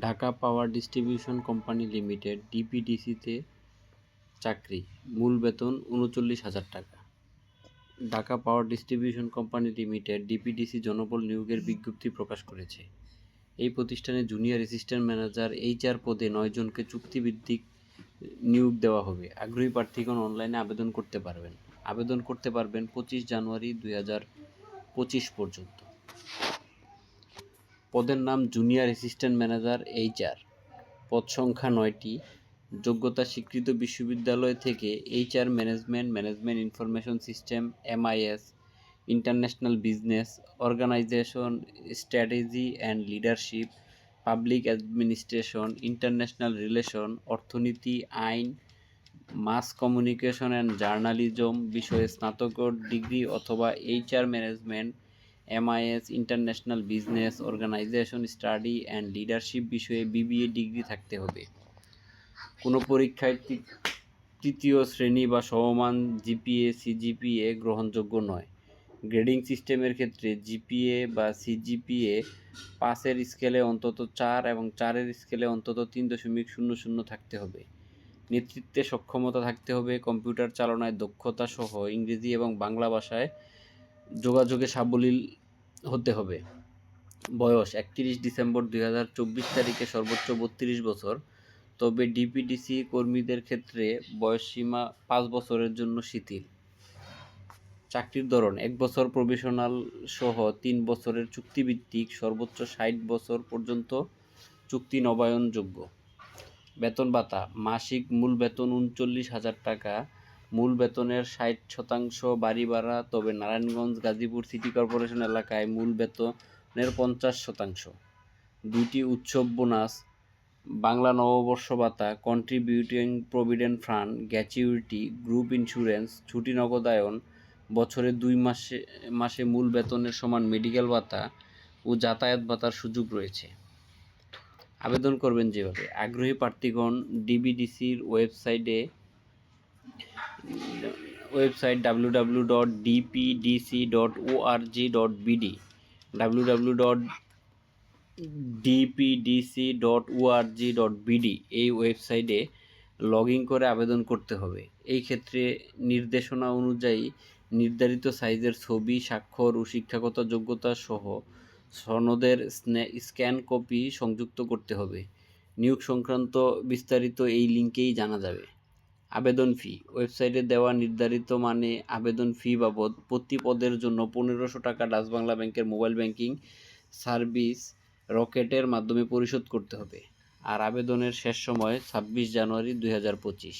Dhaka power distribution company limited, ডিপিডিসিতে চাকরি, মূল বেতন উনচল্লিশ হাজার টাকা। Dhaka power distribution company limited, DPDC জনবল নিয়োগের বিজ্ঞপ্তি প্রকাশ করেছে। এই প্রতিষ্ঠানে জুনিয়র অ্যাসিস্ট্যান্ট ম্যানেজার, এইচআর পদে নয় জনকে চুক্তিভিত্তিক নিয়োগ দেওয়া হবে। আগ্রহী প্রার্থীগণ অনলাইনে আবেদন করতে পারবেন। আবেদন করতে পারবেন পঁচিশ জানুয়ারি দুই হাজার পঁচিশ পর্যন্ত। পদের নাম জুনিয়র অ্যাসিস্ট্যান্ট ম্যানেজার এইচআর পদ সংখ্যা নয়টি। যোগ্যতা স্বীকৃত বিশ্ববিদ্যালয় থেকে HR management management information system MIS international business organization strategy and leadership public administration international relation অর্থনীতি আইন মাস কমিউনিকেশন অ্যান্ড জার্নালিজম বিষয়ে স্নাতকোত্তর ডিগ্রি অথবা HR management MIS international business organization study and leadership বিষয়ে বিবিএ ডিগ্রি থাকতে হবে। কোনো পরীক্ষায় তৃতীয় শ্রেণি বা সমমান জিপিএ সিজিপিএ গ্রহণযোগ্য নয়। গ্রেডিং সিস্টেমের ক্ষেত্রে জিপিএ বা সিজিপিএ পাসের স্কেলে অন্তত চার এবং চারের স্কেলে অন্তত তিন দশমিক শূন্য শূন্য থাকতে হবে। নেতৃত্বে সক্ষমতা থাকতে হবে, কম্পিউটার চালনায় দক্ষতা সহ ইংরেজি এবং বাংলা ভাষায় যোগাযোগে সাবলীল হতে হবে। বয়স একত্রিশ ডিসেম্বর দুই হাজার চব্বিশ তারিখে সর্বোচ্চ বত্রিশ বছর। তবে ডিপিডিসি কর্মীদের ক্ষেত্রে বয়সসীমা পাঁচ বছরের জন্য শিথিল। চাকরির ধরন, এক বছর প্রফেশনাল সহ তিন বছরের চুক্তিভিত্তিক সর্বোচ্চ ষাট বছর পর্যন্ত চুক্তি নবায়নযোগ্য। বেতন ভাতা, মাসিক মূল বেতন উনচল্লিশ হাজার টাকা মূল বেতনের ষাট শতাংশ বাড়ি ভাড়া তবে নারায়ণগঞ্জ, গাজীপুর সিটি কর্পোরেশন এলাকায় মূল বেতনের পঞ্চাশ শতাংশ। দুইটি উৎসব বোনাস, বাংলা নববর্ষ ভাতা contributing provident fund gratuity group insurance ছুটি নগদায়ন, বছরে দুই মাসে মাসে মূল বেতনের সমান মেডিকেল ভাতা ও যাতায়াত ভাতার সুযোগ রয়েছে। আবেদন করবেন যেভাবে। আগ্রহী প্রার্থীগণ ডিবিডিসির ওয়েবসাইটে website W W dot DPDC dot ORG dot BD W W dot DPDC dot ORG dot BD এই ওয়েবসাইটে লগ ইন করে আবেদন করতে হবে। এই ক্ষেত্রে নির্দেশনা অনুযায়ী নির্ধারিত সাইজের ছবি, স্বাক্ষর ও শিক্ষাগত যোগ্যতা সহ সনদের স্নে- স্ক্যান কপি সংযুক্ত করতে হবে। নিয়োগ সংক্রান্ত বিস্তারিত এই লিঙ্কেই জানা যাবে। আবেদন ফি ওয়েবসাইটে দেওয়া নির্ধারিত মানে আবেদন ফি বাবদ প্রতি পদের জন্য পনেরোশো টাকা ডাচ বাংলা ব্যাংকের মোবাইল ব্যাংকিং সার্ভিস রকেটের মাধ্যমে পরিশোধ করতে হবে। আর আবেদনের শেষ সময় ছাব্বিশ জানুয়ারি দুই হাজার পঁচিশ।